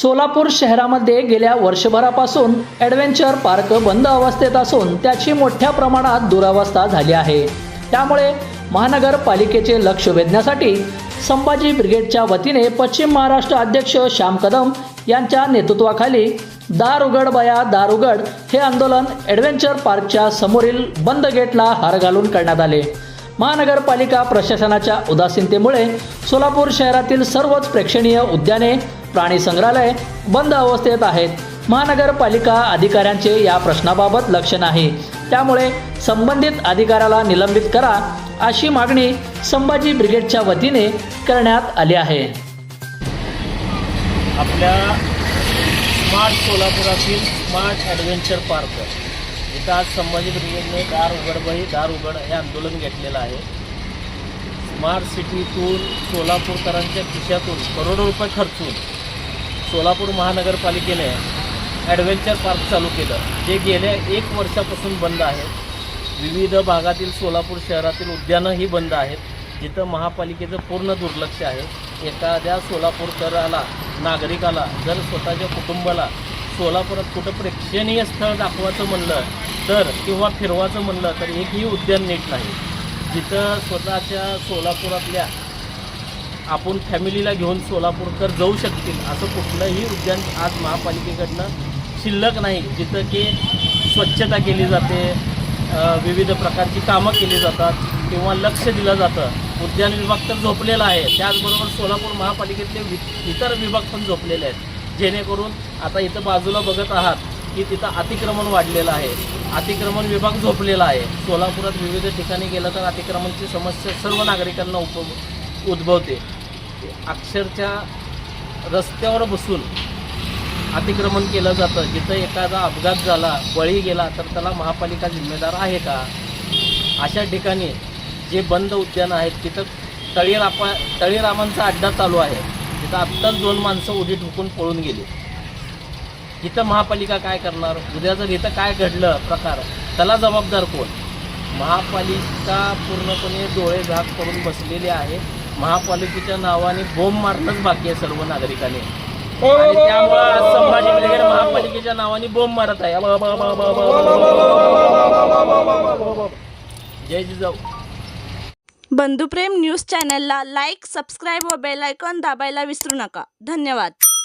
सोलापूर शहरामध्ये गेल्या वर्षभरापासून ॲडव्हेंचर पार्क बंद अवस्थेत असून त्याची मोठ्या प्रमाणात दुरावस्था झाली आहे. त्यामुळे महानगरपालिकेचे लक्ष वेधण्यासाठी संभाजी ब्रिगेडच्या वतीने पश्चिम महाराष्ट्र अध्यक्ष श्याम कदम यांच्या नेतृत्वाखाली दार उघड बया दार उघड हे आंदोलन ॲडव्हेंचर पार्कच्या समोरील बंद गेटला हार घालून करण्यात आले. महानगरपालिका प्रशासनाच्या उदासीनतेमुळे सोलापूर शहरातील सर्वच प्रेक्षणीय उद्याने प्राणी संग्रहालय बंद अवस्थेत आहेत. महानगरपालिका अधिकाऱ्यांचे या प्रश्नाबाबत लक्ष नाही. त्यामुळे संबंधित अधिकाऱ्याला निलंबित करा अशी मागणी संभाजी ब्रिगेडच्या वतीने करण्यात आली आहे. आपल्या स्मार्ट सोलापुरातील स्मार्ट ॲडव्हेंचर पार्क. इथं आज संभाजी ब्रिगेडने दार उघडबाई दार उघड हे आंदोलन घेतलेलं आहे. स्मार्ट सिटीतून सोलापूरकरांच्या खिशातून करोडो रुपये खर्चून सोलापूर महानगरपालिकेने ॲडव्हेंचर पार्क चालू केलं जे गेल्या एक वर्षापासून बंद आहे. विविध भागातील सोलापूर शहरातील उद्यानंही बंद आहेत. जिथं महापालिकेचं पूर्ण दुर्लक्ष आहे. एखाद्या सोलापूरकराला नागरिकाला जर स्वतःच्या कुटुंबाला सोलापुरात कुठं प्रेक्षणीय स्थळ दाखवायचं म्हणलं तर किंवा फिरवायचं म्हणलं तर एकही उद्यान नीट नाही. जिथं स्वतःच्या सोलापुरातल्या आपण फॅमिलीला घेऊन सोलापूरकर जाऊ शकतील असं कुठलंही उद्यान आज महापालिकेकडनं शिल्लक नाही जिथं की स्वच्छता केली जाते विविध प्रकारची कामं केली जातात किंवा लक्ष दिलं जातं. उद्यान विभाग तर झोपलेला आहे. त्याचबरोबर सोलापूर महापालिकेतले वि इतर विभाग पण झोपलेले आहेत. जेणेकरून आता इथं बाजूला बघत आहात की तिथं अतिक्रमण वाढलेलं आहे. अतिक्रमण विभाग झोपलेला आहे. सोलापुरात विविध ठिकाणी गेलं तर अतिक्रमणची समस्या सर्व नागरिकांना उप उद्भवते. अक्षरशः रस्त्यावर बसून अतिक्रमण केलं जातं. जिथं एखादा अपघात झाला बळी गेला तर त्याला महापालिका जिम्मेदार आहे का? अशा ठिकाणी जे बंद उद्यानं आहेत तिथं तळीरापा तळीरामांचा अड्डा चालू आहे. तिथं आत्ताच दोन माणसं उडी ठोकून पळून गेली. इथं महापालिका काय करणार? उद्या जर इथं काय घडलं प्रकार त्याला जबाबदार कोण? महापालिका पूर्णपणे डोळे झाक करून बसलेली आहे. महापालिकेच्या नावाने बोंब मारणंच बाकी आहे सर्व नागरिकांनी आणि त्यामुळं आज महापालिकेच्या नावाने बोंब मारत आहे जय जिजाऊ बंधुप्रेम न्यूज चॅनलला लाईक सबस्क्राईब व बेल आयकॉन दाबायला विसरू नका धन्यवाद